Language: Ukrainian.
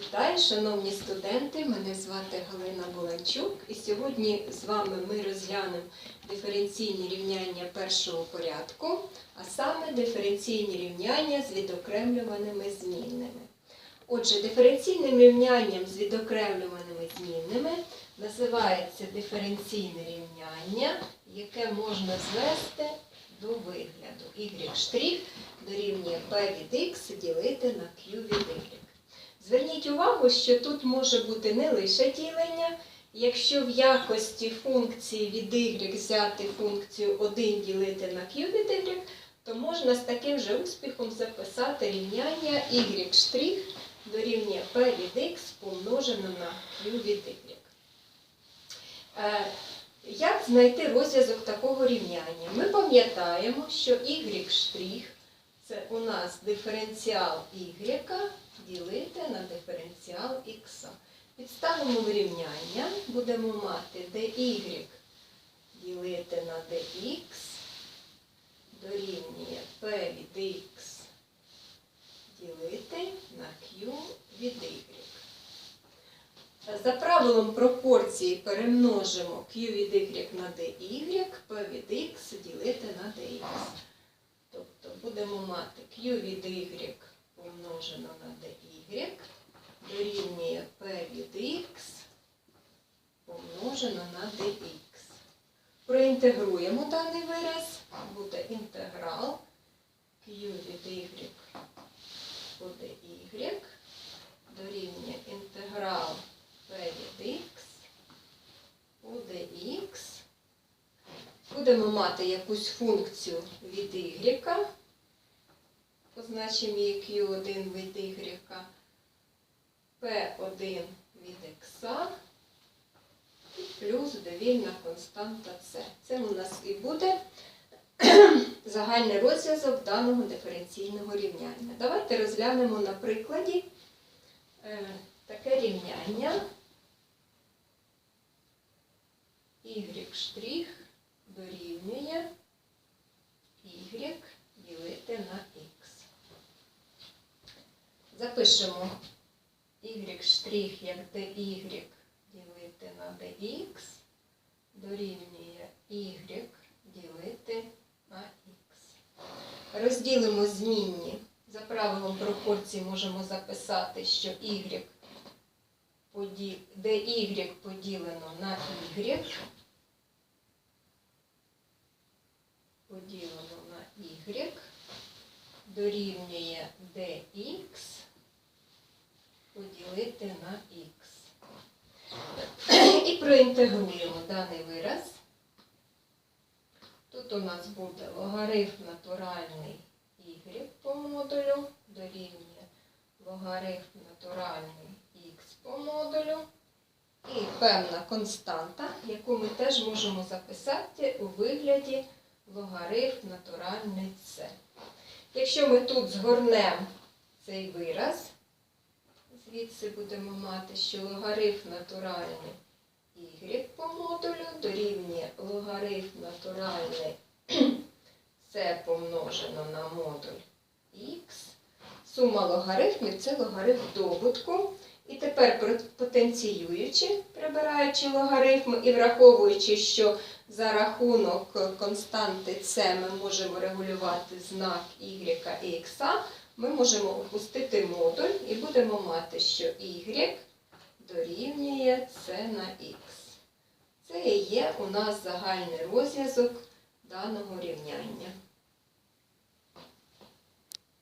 Вітаю, шановні студенти! Мене звати Галина Буланчук, і сьогодні з вами ми розглянемо диференційні рівняння першого порядку, а саме диференційні рівняння з відокремлюваними змінними. Отже, диференційним рівнянням з відокремлюваними змінними називається диференційне рівняння, яке можна звести до вигляду y' дорівнює p від x ділити на q від y. Зверніть увагу, що тут може бути не лише ділення. Якщо в якості функції від y взяти функцію 1 ділити на q від y, то можна з таким же успіхом записати рівняння y' дорівнює p від x помножено на q від y. Е, Як знайти розв'язок такого рівняння? Ми пам'ятаємо, що y' це у нас диференціал y ділити на диференціал х. Підставимо вирівняння, будемо мати dy ділити на dx дорівнює p від x ділити на q від y. За правилом пропорції перемножимо q від y на dy, p від x ділити на dx. Будемо мати q від y помножено на dy дорівнює p від x помножено на dx. Проінтегруємо даний вираз, буде інтеграл q від y по dy дорівнює інтеграл p від x по dx. Будемо мати якусь функцію від y, її q1 від y, p1 від x і плюс довільна константа c. Це у нас і буде загальний розв'язок даного диференційного рівняння. Давайте розглянемо на прикладі е, таке рівняння y' дорівнює y ділити на x. Запишемо y' як dy ділити на dx дорівнює y ділити на x. Розділимо змінні. За правилом пропорції можемо записати, що y поді- dy поділено на y поділено на y дорівнює dx поділити на x. І проінтегруємо даний вираз. Тут у нас буде логарифм натуральний y по модулю дорівнює логарифм натуральний x по модулю. І певна константа, яку ми теж можемо записати у вигляді логарифм натуральний С. Якщо ми тут згорнемо цей вираз, звідси будемо мати, що логарифм натуральний y по модулю дорівнює логарифм натуральний С помножено на модуль х. Сума логарифмів це логарифм добутку. І тепер потенціюючи, прибираючи логарифм і враховуючи, що за рахунок константи С ми можемо регулювати знак y і x, ми можемо опустити модуль і будемо мати, що y дорівнює c на x. Це і є у нас загальний розв'язок даного рівняння.